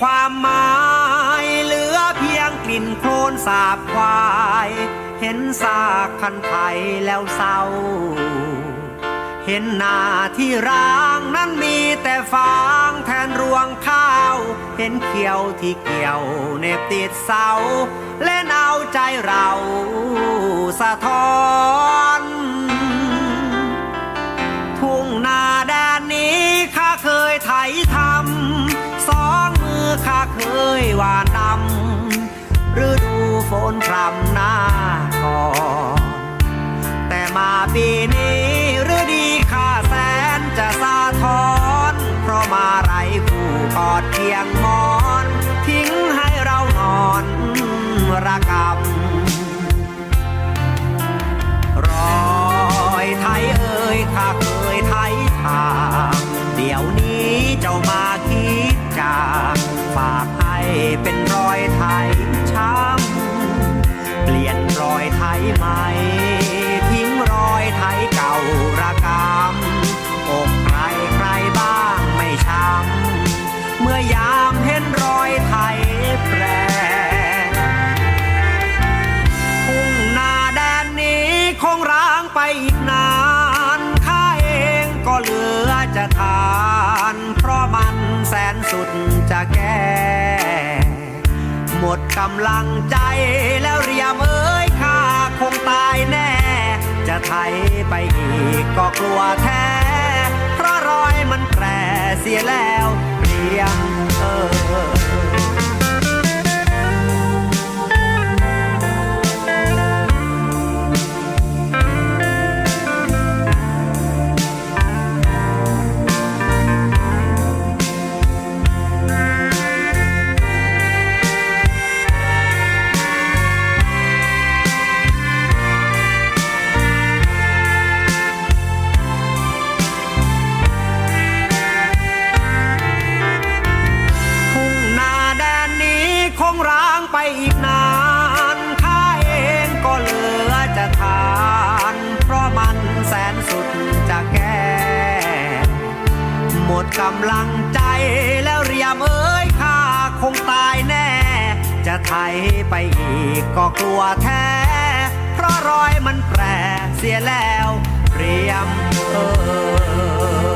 ความหมายเหลือเพียงกลิ่นโคลนสาบควาย เห็นซากคันไถแล้วเศร้า เห็นนาที่ร้างนั้นมีแต่ฟางแทนรวงข้าว เห็นเขียวที่เกี่ยวเน็บติดเสา เล่นเอาใจเราสะท้อน เคยหวานดำฤดูฝนพรำหน้าก่อน แต่มาปีนี้ฤดีข้าแสนจะสาทอนเพราะมาไรผู้กอดเคียงมอน ทิ้งให้เรานอนระกำรอยไทยเอ่ยข้า อยามเห็นรอยไทยแปรทุ่งนาแดนนี้คงร้างไปอีกนานข้าเองก็เหลือจะทาน เพราะมันแสนสุดจะแก้หมดกำลังใจแล้วเรียมเอ้ยข้าคงตายแน่ จะไถไปอีกก็กลัวแท้ เพราะรอยมันแปรเสียแล้ว เรี อีกนานข้าเองก็เหลือจะทาน เพราะมันแสนสุดจะแก้หมดกำลังใจแล้วเรียมเอ้ยข้าคงตายแน่ จะไถไปอีกก็กลัวแท้ เพราะรอยมันแปรเสียแล้วเรียมเออ